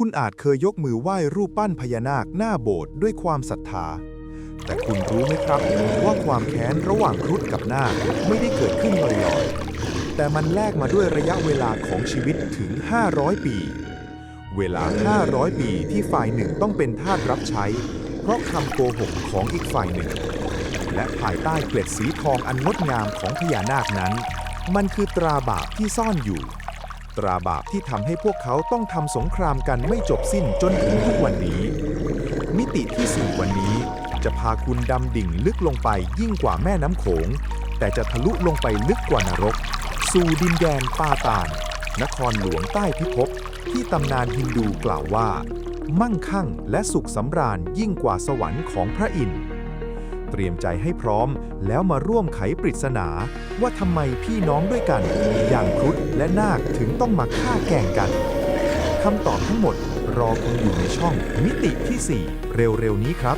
คุณอาจเคยยกมือไหว้รูปปั้นพญานาคหน้าโบสถ์ด้วยความศรัทธา แต่คุณรู้ไหมครับ ว่าความแค้นระหว่างครุฑกับนาคไม่ได้เกิดขึ้นลอยๆแต่มันแลกมาด้วยระยะเวลาของชีวิตถึง 500 ปี เวลา 500 ปีที่ฝ่ายหนึ่งต้องเป็นทาสรับใช้ เพราะคำโกหกของอีกฝ่ายหนึ่ง และภายใต้เกล็ดสีทองอันงดงามของพญานาคนั้น มันคือตราบาปที่ซ่อนอยู่ ตราบาปที่ทำให้พวกเขาต้องทำสงครามกันไม่จบสิ้นจนถึงทุกวันนี้ มิติที่สี่วันนี้ จะพาคุณดำดิ่งลึกลงไปยิ่งกว่าแม่น้ำโขง แต่จะทะลุลงไปลึกกว่านรก สู่ดินแดนปาตานนครหลวงใต้พิภพที่ตำนานฮินดูกล่าวว่า มั่งคั่งและสุขสำราญยิ่งกว่าสวรรค์ของพระอินทร์ เตรียมใจให้พร้อม แล้วมาร่วมไขปริศนา ว่าทำไมพี่น้องด้วยกัน อย่างครุฑและนาคถึงต้องมาฆ่าแก่งกันคำตอบทั้งหมดรอคุณอยู่ในช่องมิติที่ 4 เร็วๆนี้ครับ